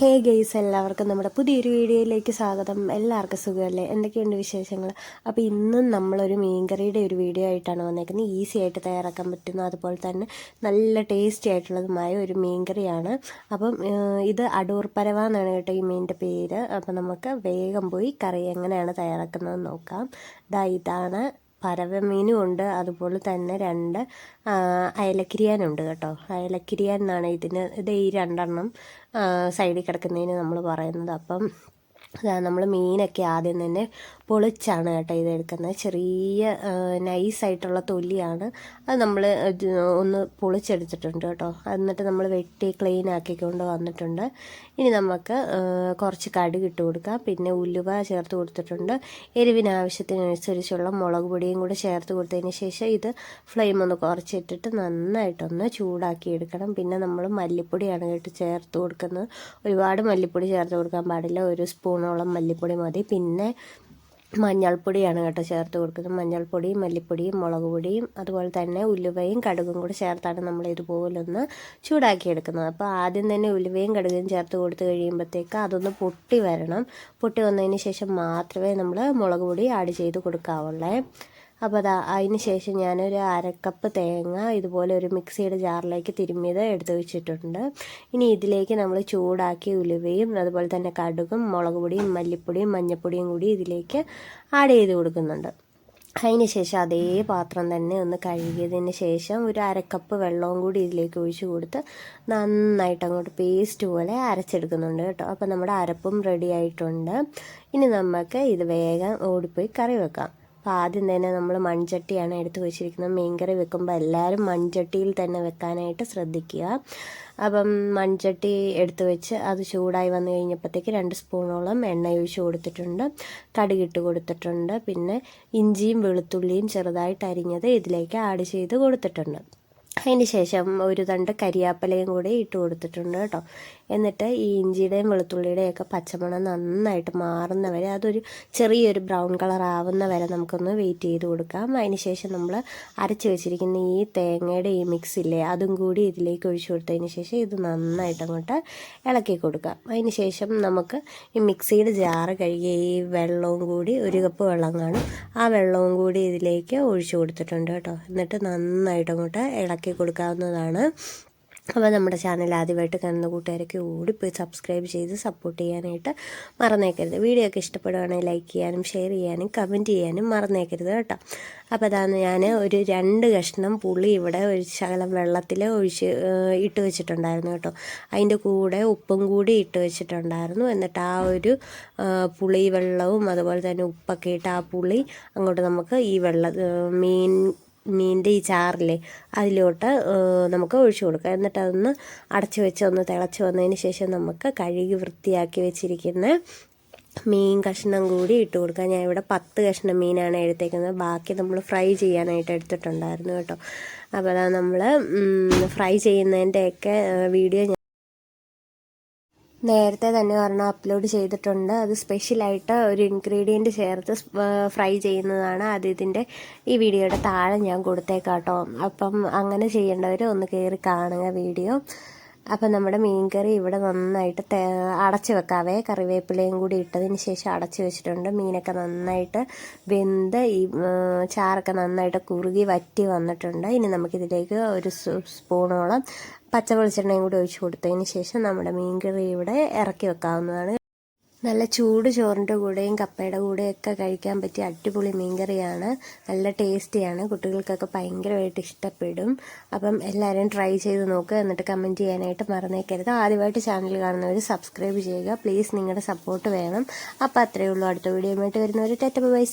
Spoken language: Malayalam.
ഹേ ഗെയ്സ് എല്ലാവർക്കും നമ്മുടെ പുതിയൊരു വീഡിയോയിലേക്ക് സ്വാഗതം. എല്ലാവർക്കും സുഖമല്ലേ? എന്തൊക്കെയുണ്ട് വിശേഷങ്ങൾ അപ്പോൾ ഇന്നും നമ്മളൊരു മീൻകറിയുടെ ഒരു വീഡിയോ ആയിട്ടാണ് വന്നേക്കുന്നത്. ഈസി ആയിട്ട് തയ്യാറാക്കാൻ പറ്റുന്ന അതുപോലെ തന്നെ നല്ല ടേസ്റ്റി ആയിട്ടുള്ളതുമായ ഒരു മീൻകറിയാണ്. അപ്പം ഇത് അടൂർ പരവ എന്നാണ് കേട്ടോ ഈ മീനിന്റെ പേര്. അപ്പം നമുക്ക് വേഗം പോയി കറി എങ്ങനെയാണ് തയ്യാറാക്കുന്നതെന്ന് നോക്കാം. ദാ ഇതാണ് പരവമീനും ഉണ്ട് അതുപോലെ തന്നെ രണ്ട് അയലക്കിരിയാനുണ്ട് കേട്ടോ. അയലക്കിരിയാൻ എന്നാണ് ഇതിന് ഇത് ഈ രണ്ടെണ്ണം സൈഡിൽ കിടക്കുന്നതിന് നമ്മൾ പറയുന്നത്. അപ്പം നമ്മൾ മീനൊക്കെ ആദ്യം തന്നെ പൊളിച്ചാണ് കേട്ടോ ഇത് എടുക്കുന്നത് ചെറിയ നൈസായിട്ടുള്ള തൊലിയാണ്. അത് നമ്മൾ ഒന്ന് പൊളിച്ചെടുത്തിട്ടുണ്ട് കേട്ടോ. എന്നിട്ട് നമ്മൾ വെട്ടി ക്ലീൻ ആക്കിക്കൊണ്ട് വന്നിട്ടുണ്ട്. ഇനി നമുക്ക് കുറച്ച് കടുക് ഇട്ട് കൊടുക്കാം. പിന്നെ ഉലുവ ചേർത്ത് കൊടുത്തിട്ടുണ്ട്. എരിവിന് ആവശ്യത്തിനനുസരിച്ചുള്ള മുളക് പൊടിയും കൂടെ ചേർത്ത് കൊടുത്തതിന് ശേഷം ഇത് ഫ്ലെയിം ഒന്ന് കുറച്ചിട്ടിട്ട് നന്നായിട്ടൊന്ന് ചൂടാക്കി എടുക്കണം. പിന്നെ നമ്മൾ മല്ലിപ്പൊടിയാണ് കേട്ട് ചേർത്ത് കൊടുക്കുന്നത്. ഒരുപാട് മല്ലിപ്പൊടി ചേർത്ത് കൊടുക്കാൻ പാടില്ല. ഒരു സ്പൂണോളം മല്ലിപ്പൊടി മതി. പിന്നെ മഞ്ഞൾപ്പൊടിയാണ് കേട്ടോ ചേർത്ത് കൊടുക്കുന്നത്. മഞ്ഞൾപ്പൊടിയും മല്ലിപ്പൊടിയും മുളക് പൊടിയും അതുപോലെ തന്നെ ഉലുവയും കടുകും കൂടി ചേർത്താണ് നമ്മൾ ഇതുപോലൊന്ന് ചൂടാക്കി എടുക്കുന്നത് അപ്പോൾ ആദ്യം തന്നെ ഉലുവയും കടുകും ചേർത്ത് കൊടുത്ത് കഴിയുമ്പോഴത്തേക്ക് അതൊന്ന് പൊട്ടി വരണം. പൊട്ടി വന്നതിന് ശേഷം മാത്രമേ നമ്മൾ മുളക് പൊടി ആഡ് ചെയ്ത് കൊടുക്കാവുള്ളേ. അപ്പോൾ അതാ അതിന് ശേഷം ഞാനൊരു അരക്കപ്പ് തേങ്ങ ഇതുപോലെ ഒരു മിക്സിയുടെ ജാറിലേക്ക് തിരുമ്മിയത് എടുത്തു വെച്ചിട്ടുണ്ട്. ഇനി ഇതിലേക്ക് നമ്മൾ ചൂടാക്കി ഉലുവയും അതുപോലെ തന്നെ കടുകും മുളക് പൊടിയും മല്ലിപ്പൊടിയും മഞ്ഞൾപ്പൊടിയും കൂടി ഇതിലേക്ക് ആഡ് ചെയ്ത് കൊടുക്കുന്നുണ്ട്. അതിന് ശേഷം അതേ പാത്രം തന്നെ ഒന്ന് കഴുകിയതിന് ശേഷം ഒരു അരക്കപ്പ് വെള്ളവും കൂടി ഇതിലേക്ക് ഒഴിച്ചു കൊടുത്ത് നന്നായിട്ട് അങ്ങോട്ട് പേസ്റ്റ് പോലെ അരച്ചെടുക്കുന്നുണ്ട് കേട്ടോ. അപ്പോൾ നമ്മുടെ അരപ്പും റെഡി ആയിട്ടുണ്ട്. ഇനി നമുക്ക് ഇത് വേഗം ഓടിപ്പോയി കറി വെക്കാം. അപ്പോൾ ആദ്യം തന്നെ നമ്മൾ മൺചട്ടിയാണ് എടുത്തു വെച്ചിരിക്കുന്നത്. മീൻകറി വെക്കുമ്പോൾ എല്ലാവരും മൺചട്ടിയിൽ തന്നെ വെക്കാനായിട്ട് ശ്രദ്ധിക്കുക. അപ്പം മൺചട്ടി എടുത്തു വെച്ച് അത് ചൂടായി വന്നു കഴിഞ്ഞപ്പോഴത്തേക്ക് രണ്ട് സ്പൂണോളം എണ്ണ ഒഴിച്ച് കൊടുത്തിട്ടുണ്ട്. കടുകിട്ട് കൊടുത്തിട്ടുണ്ട്. പിന്നെ ഇഞ്ചിയും വെളുത്തുള്ളിയും ചെറുതായിട്ട് അരിഞ്ഞത് ഇതിലേക്ക് ആഡ് ചെയ്ത് കൊടുത്തിട്ടുണ്ട്. അതിന് ശേഷം ഒരു തണ്ട് കരിയാപ്പലയും കൂടി ഇട്ട് കൊടുത്തിട്ടുണ്ട് കേട്ടോ. എന്നിട്ട് ഈ ഇഞ്ചിയുടെയും വെളുത്തുള്ളിയുടെയും ഒക്കെ പച്ചമണം നന്നായിട്ട് മാറുന്ന വരെ അതൊരു ചെറിയൊരു ബ്രൗൺ കളർ ആവുന്ന വരെ നമുക്കൊന്ന് വെയിറ്റ് ചെയ്ത് കൊടുക്കാം. അതിനുശേഷം നമ്മൾ അരച്ച് വെച്ചിരിക്കുന്ന ഈ തേങ്ങയുടെ ഈ മിക്സ് ഇല്ലേ അതും കൂടി ഇതിലേക്ക് ഒഴിച്ചു കൊടുത്തതിന് ശേഷം ഇത് നന്നായിട്ട് അങ്ങോട്ട് ഇളക്കി കൊടുക്കാം. അതിന് ശേഷം നമുക്ക് ഈ മിക്സിയുടെ ജാറ് കഴുകിയ ഈ വെള്ളവും കൂടി ഒരു കപ്പ് വെള്ളം കാണും. ആ വെള്ളവും കൂടി ഇതിലേക്ക് ഒഴിച്ചു കൊടുത്തിട്ടുണ്ട് കേട്ടോ. എന്നിട്ട് നന്നായിട്ട് അങ്ങോട്ട് ഇളക്കി കൊടുക്കാവുന്നതാണ്. അപ്പോൾ നമ്മുടെ ചാനൽ ആദ്യമായിട്ട് കാണുന്ന കൂട്ടുകാരൊക്കെ ഓടിപ്പോയി സബ്സ്ക്രൈബ് ചെയ്ത് സപ്പോർട്ട് ചെയ്യാനായിട്ട് മറന്നേക്കരുത്. വീഡിയോ ഒക്കെ ഇഷ്ടപ്പെടുകയാണെങ്കിൽ ലൈക്ക് ചെയ്യാനും ഷെയർ ചെയ്യാനും കമന്റ് ചെയ്യാനും മറന്നേക്കരുത് കേട്ടോ. അപ്പോൾ അതാണ് ഞാൻ ഒരു രണ്ട് കഷ്ണം പുളി ഇവിടെ ഒരു ശകലം വെള്ളത്തിൽ ഒഴിച്ച് ഇട്ട് വെച്ചിട്ടുണ്ടായിരുന്നു കേട്ടോ. അതിന്റെ കൂടെ ഉപ്പും കൂടി ഇട്ട് വെച്ചിട്ടുണ്ടായിരുന്നു. എന്നിട്ട് ആ ഒരു പുളി വെള്ളവും അതുപോലെ തന്നെ ഉപ്പൊക്കെ ഇട്ട് ആ പുളി അങ്ങോട്ട് നമുക്ക് ഈ വെള്ളം മീൻ മീനിന്റെ ഈ ചാറില്ലേ അതിലോട്ട് നമുക്ക് ഒഴിച്ചു കൊടുക്കാം. എന്നിട്ട് അതൊന്ന് അടച്ചു വെച്ച് ഒന്ന് തിളച്ച് വന്നതിന് ശേഷം നമുക്ക് കഴുകി വൃത്തിയാക്കി വെച്ചിരിക്കുന്ന മീൻ കഷ്ണം കൂടി ഇട്ട് കൊടുക്കാം. ഞാൻ ഇവിടെ പത്ത് കഷ്ണം മീനാണ് എടുത്തേക്കുന്നത്. ബാക്കി നമ്മൾ ഫ്രൈ ചെയ്യാനായിട്ട് എടുത്തിട്ടുണ്ടായിരുന്നു കേട്ടോ. അപ്പോൾ അതാ നമ്മൾ ഫ്രൈ ചെയ്യുന്നതിന്റെയൊക്കെ വീഡിയോ നേരത്തെ തന്നെ ഒരെണ്ണം അപ്ലോഡ് ചെയ്തിട്ടുണ്ട്. അത് സ്പെഷ്യലായിട്ട് ഒരു ഇൻഗ്രീഡിയന്റ് ചേർത്ത് ഫ്രൈ ചെയ്യുന്നതാണ്. അത് ഇതിന്റെ ഈ വീഡിയോയുടെ താഴെ ഞാൻ കൊടുത്തേക്കാട്ടോ. അപ്പം അങ്ങനെ ചെയ്യേണ്ടവർ ഒന്ന് കയറി കാണുക വീഡിയോ. അപ്പം നമ്മുടെ മീൻകറി ഇവിടെ നന്നായിട്ട് അടച്ചു വെക്കാവേ. കറിവേപ്പിലയും കൂടി ഇട്ടതിന് ശേഷം അടച്ചു വെച്ചിട്ടുണ്ട്. മീനൊക്കെ നന്നായിട്ട് വെന്ത് ഈ ചാറൊക്കെ നന്നായിട്ട് കുറുകി വറ്റി വന്നിട്ടുണ്ട്. ഇനി നമുക്കിതിലേക്ക് ഒരു സ്പൂണോളം പച്ച വെളിച്ചെണ്ണയും കൂടി ഒഴിച്ചു കൊടുത്തതിന് ശേഷം നമ്മുടെ മീൻകറി ഇവിടെ ഇറക്കി വെക്കാവുന്നതാണ്. നല്ല ചൂട് ചോറിന്റെ കൂടെയും കപ്പയുടെ കൂടെയൊക്കെ കഴിക്കാൻ പറ്റിയ അടിപൊളി മീൻകറിയാണ്. നല്ല ടേസ്റ്റിയാണ്. കുട്ടികൾക്കൊക്കെ ഭയങ്കരമായിട്ട് ഇഷ്ടപ്പെടും. അപ്പം എല്ലാവരും ട്രൈ ചെയ്ത് നോക്കുക എന്നിട്ട് കമന്റ് ചെയ്യാനായിട്ട് മറന്നേക്കരുത്. ആദ്യമായിട്ട് ചാനൽ കാണുന്നവർ സബ്സ്ക്രൈബ് ചെയ്യുക. പ്ലീസ് നിങ്ങളുടെ സപ്പോർട്ട് വേണം. അപ്പോൾ അത്രയേ ഉള്ളൂ. അടുത്ത വീഡിയോ ആയിട്ട് വരുന്നവർ ടെറ്റ ബൈ